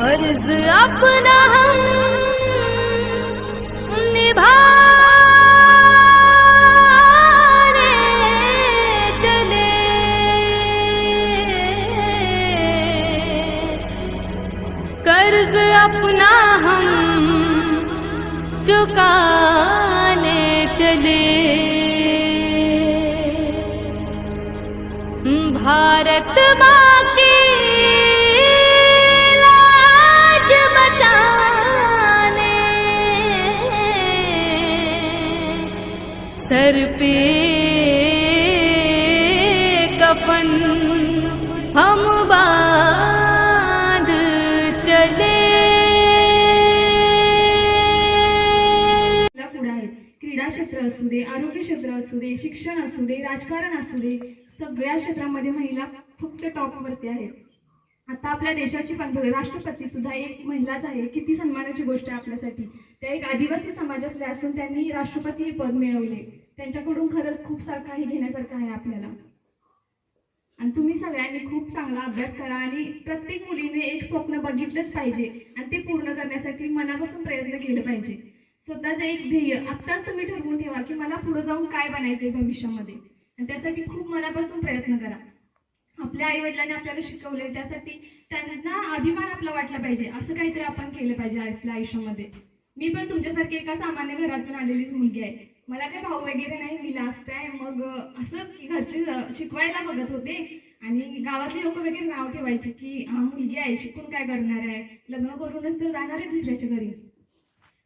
फर्ज अपना हम निभाने चले। कर्ज अपना हम चुकाने चले। भारत माँ सर पे कफन हम बांध चले। ला पुढे आहेत. क्रीडा क्षेत्र असू दे आरोग्य क्षेत्र असू दे शिक्षण असू दे राजकारण असू दे सगळ्या क्षेत्रामध्ये महिला फक्त टॉपवरती आहेत. आता आपल्या देशाची पंत राष्ट्रपती सुद्धा एक महिलाच आहे. किती सन्मानाची गोष्ट आहे आपल्यासाठी. त्या एक आदिवासी समाजातले असून त्यांनी राष्ट्रपती हे पद मिळवले. त्यांच्याकडून खरंच खूप सारखं काही घेण्यासारखं आहे आपल्याला. आणि तुम्ही सगळ्यांनी खूप चांगला अभ्यास करा आणि प्रत्येक मुलीने एक स्वप्न बघितलंच पाहिजे आणि ते पूर्ण करण्यासाठी मनापासून प्रयत्न केले पाहिजे. स्वतःचं एक ध्येय आत्ताच तुम्ही ठरवून ठेवा की मला पुढे जाऊन काय बनायचंय भविष्यामध्ये. आणि त्यासाठी खूप मनापासून प्रयत्न करा. आपल्या आई वडिलांनी आपल्याला शिकवले त्यासाठी त्यांना अभिमान आपला वाटला पाहिजे. असं काहीतरी आपण केलं पाहिजे आपल्या आयुष्यामध्ये. मी पण तुमच्यासारखी एका सामान्य घरातून आलेलीच मुलगी आहे. मला काही भाऊ वगैरे नाही. मी लास्ट आहे मग असंच की घरचे शिकवायला बघत होते. आणि गावातले लोक वगैरे नाव ठेवायचे की मुलगी आहे शिकून काय करणार आहे? लग्न करूनच तर जाणार आहे दुसऱ्याच्या घरी.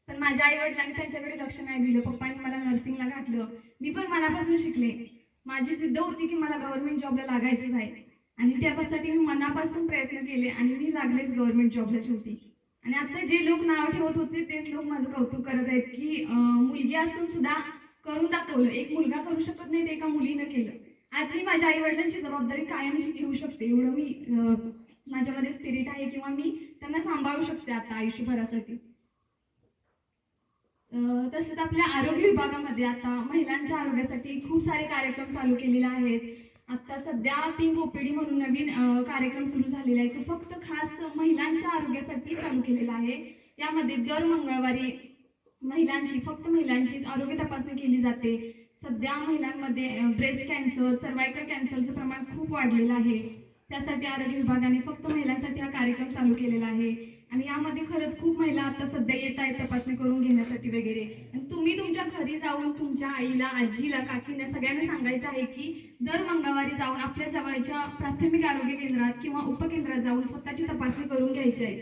पण माझ्या आई वडिलांनी त्यांच्याकडे लक्ष नाही दिलं. पप्पांनी मला नर्सिंगला घातलं. मी पण मनापासून शिकले. माझी सिद्ध होती की मला गव्हर्नमेंट जॉबला लागायचंच आहे. आणि त्यासाठी मी मनापासून प्रयत्न केले आणि मी लागलेच गव्हर्नमेंट जॉबला शेवटी. आणि आता जे लोक नाव ठेवत होते तेच लोक माझं कौतुक करत आहेत की मुलगी असून सुद्धा करून दाखवलं. एक मुलगा करू शकत नाही ते एका मुलीनं केलं. आज मी माझ्या आई वडिलांची जबाबदारी कायमची घेऊ शकते. एवढं मी माझ्यामध्ये स्पिरिट आहे किंवा मी त्यांना सांभाळू शकते आता आयुष्यभरासाठी. तसेच आपल्या आरोग्य विभागामध्ये आता महिलांच्या आरोग्यासाठी खूप सारे कार्यक्रम चालू केलेले आहेत. आता सध्या पिंक ओपीडी म्हणून नवीन कार्यक्रम सुरू झालेला आहे. तो फक्त खास महिलांच्या आरोग्यासाठी चालू केलेला आहे. यामध्ये दर मंगळवारी महिलांची फक्त महिलांची आरोग्य तपासणी केली जाते. सध्या महिलांमध्ये ब्रेस्ट कॅन्सर सर्वायकल कॅन्सरचं प्रमाण खूप वाढलेलं आहे. त्यासाठी आरोग्य विभागाने फक्त महिलांसाठी हा कार्यक्रम चालू केलेला आहे. आणि यामध्ये खरंच खूप महिला आता सध्या येत आहेत तपासणी करून घेण्यासाठी वगैरे. आणि तुम्ही तुमच्या घरी जाऊन तुमच्या आईला आजीला काकींना सगळ्यांना सांगायचं आहे की दर मंगळवारी जाऊन आपल्या जवळच्या प्राथमिक आरोग्य केंद्रात किंवा उपकेंद्रात जाऊन स्वतःची तपासणी करून घ्यायची आहे.